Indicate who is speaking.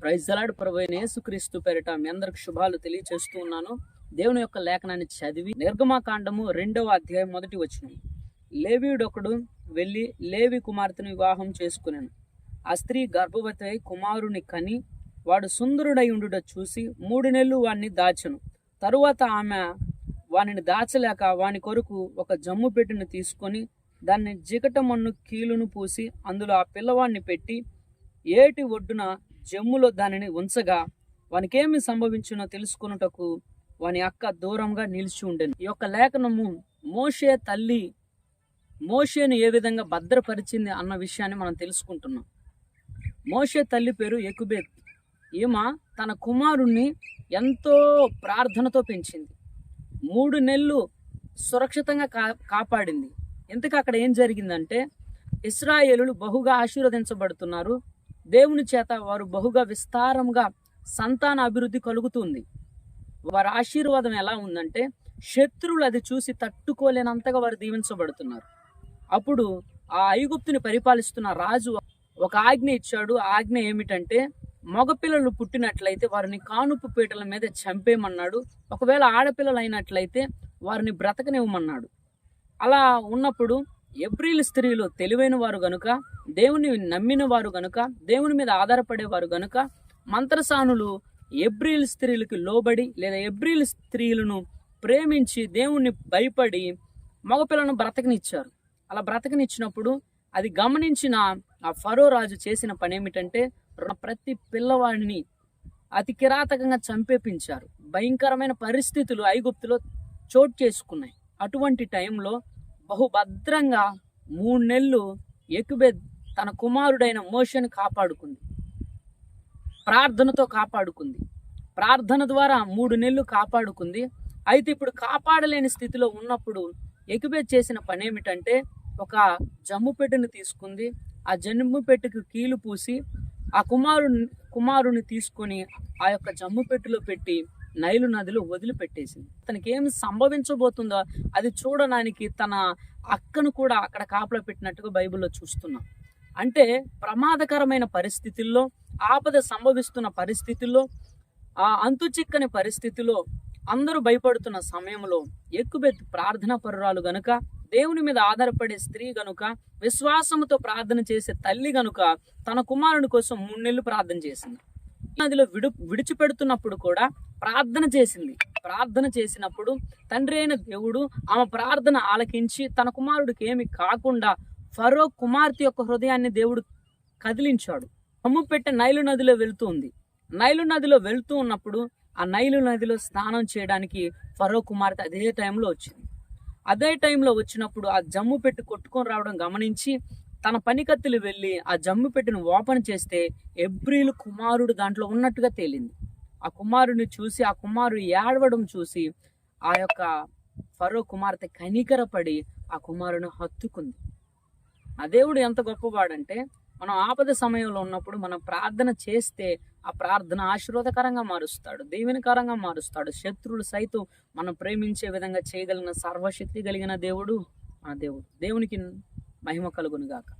Speaker 1: Praise అలాడ్ ప్రభు యేసుక్రీస్తు పేరిట మీ అందరికి శుభాలు తెలియచేస్తూ ఉన్నాను. దేవుని యొక్క లేఖనాన్ని చదివి నిర్గమాకాండము రెండవ అధ్యాయం మొదటి వచ్చిన లేవీయుడొకడు వెళ్ళి లేవి కుమార్తెను వివాహం చేసుకున్నాను ఆ స్త్రీ గర్భవతి అయి కుమారుని కని వాడు సుందరుడై ఉండుట చూసి మూడు నెలలు వాణ్ణి దాచను. తరువాత ఆమె వానిని దాచలేక వాని కొరకు ఒక జమ్ము పెట్టిన తీసుకొని దాన్ని జిగట మన్ను కీలును పూసి అందులో ఆ పిల్లవాడిని పెట్టి ఏటి ఒడ్డున జమ్ములో దానిని ఉంచగా వానికేమి సంభవించునో తెలుసుకొనుటకు వాని అక్క దూరంగా నిలిచి ఉండెను. ఈ యొక్క లేఖనము మోషే తల్లి మోషేను ఏ విధంగా భద్రపరిచింది అన్న విషయాన్ని మనం తెలుసుకుంటున్నాం. మోషే తల్లి పేరు ఎకుబేత్ ఈమె తన కుమారుణ్ణి ఎంతో ప్రార్థనతో పెంచింది. మూడు నెలలు సురక్షితంగా కా కాపాడింది. ఎందుకు అక్కడ ఏం జరిగిందంటే ఇస్రాయేలులు బహుగా ఆశీర్వదించబడుతున్నారు. దేవుని చేత వారు బహుగా విస్తారంగా సంతాన అభివృద్ధి కలుగుతుంది. వారి ఆశీర్వాదం ఎలా ఉందంటే శత్రువులు అది చూసి తట్టుకోలేనంతగా వారు దీవించబడుతున్నారు. అప్పుడు ఆ ఐగుప్తుని పరిపాలిస్తున్న రాజు ఒక ఆజ్ఞ ఇచ్చాడు. ఆ ఆజ్ఞ ఏమిటంటే మగపిల్లలు పుట్టినట్లయితే వారిని కానుపు పీటల మీద చంపేయమన్నాడు. ఒకవేళ ఆడపిల్లలు అయినట్లయితే వారిని బ్రతకనివ్వమన్నాడు. అలా ఉన్నప్పుడు ఏప్రిల్ స్త్రీలు తెలివైన వారు గనుక దేవుని నమ్మిన వారు గనుక దేవుని మీద ఆధారపడేవారు గనుక మంత్రసానులు ఏప్రిల్ స్త్రీలకు లోబడి లేదా ఎబ్రిల్ స్త్రీలను ప్రేమించి దేవుణ్ణి భయపడి మగపిల్లను బ్రతకనిచ్చారు. అలా బ్రతకనిచ్చినప్పుడు అది గమనించిన ఆ ఫరో రాజు చేసిన పని ఏమిటంటే ప్రతి పిల్లవాడిని అతి కిరాతకంగా చంపేపించారు. భయంకరమైన పరిస్థితులు ఐగుప్తులో చోటు చేసుకున్నాయి. అటువంటి టైంలో బహుభద్రంగా మూడు నెలలు ఎకుబెద్ తన కుమారుడైన మోషన్ కాపాడుకుంది. ప్రార్థనతో కాపాడుకుంది. ప్రార్థన ద్వారా మూడు నెలలు కాపాడుకుంది. అయితే ఇప్పుడు కాపాడలేని స్థితిలో ఉన్నప్పుడు ఎకుబెద్ చేసిన పని ఏమిటంటే ఒక జమ్ము పెట్టెను తీసుకుంది. ఆ జమ్ము పెట్టెకు కీలు పూసి ఆ కుమారుని కుమారుని తీసుకొని ఆ యొక్క జమ్ము పెట్టెలో పెట్టి నైలు నదిలో వదిలిపెట్టేసింది. తనకి ఏం సంభవించబోతుందో అది చూడడానికి తన అక్కను కూడా అక్కడ కాపలా పెట్టినట్టుగా బైబిల్లో చూస్తున్నాం. అంటే ప్రమాదకరమైన పరిస్థితుల్లో ఆపద సంభవిస్తున్న పరిస్థితుల్లో ఆ అంతు చిక్కని పరిస్థితిలో అందరూ భయపడుతున్న సమయంలో ఎక్కుబెత్తి ప్రార్థన పరురాలు గనుక దేవుని మీద ఆధారపడే స్త్రీ గనుక విశ్వాసముతో ప్రార్థన చేసే తల్లి గనుక తన కుమారుని కోసం మూడు నెలలు ప్రార్థన చేసింది. నదిలో విడు విడిచిపెడుతున్నప్పుడు కూడా ప్రార్థన చేసింది. ప్రార్థన చేసినప్పుడు తండ్రి అయిన దేవుడు ఆమె ప్రార్థన ఆలకించి తన కుమారుడికి ఏమి కాకుండా ఫరో కుమార్తె యొక్క హృదయాన్ని దేవుడు కదిలించాడు. అమ్ము పెట్టే నైలు నదిలో వెళుతుంది. ఉంది నైలు నదిలో వెళుతూ ఉన్నప్పుడు ఆ నైలు నదిలో స్నానం చేయడానికి ఫరో కుమార్తె అదే టైంలో వచ్చింది. అదే టైంలో వచ్చినప్పుడు ఆ జమ్ము పెట్టి కొట్టుకొని రావడం గమనించి తన పనికత్తులు వెళ్ళి ఆ జమ్ము పెట్టిన ఓపెన్ చేస్తే ఎబ్రిల్ కుమారుడు దాంట్లో ఉన్నట్టుగా తేలింది. ఆ కుమారుడిని చూసి ఆ కుమారుడు ఏడవడం చూసి ఆ యొక్క ఫరో కుమార్తె కనికరపడి ఆ కుమారుని హత్తుకుంది. ఆ దేవుడు ఎంత గొప్పవాడంటే మనం ఆపద సమయంలో ఉన్నప్పుడు మనం ప్రార్థన చేస్తే ఆ ప్రార్థన ఆశీర్వాదకరంగా మారుస్తాడు దీవెనకరంగా మారుస్తాడు శత్రువులు సైతం మనం ప్రేమించే విధంగా చేయగలిగిన సర్వశక్తి కలిగిన దేవుడు మన దేవుడు. దేవునికి మహిమ కలుగునుగాక.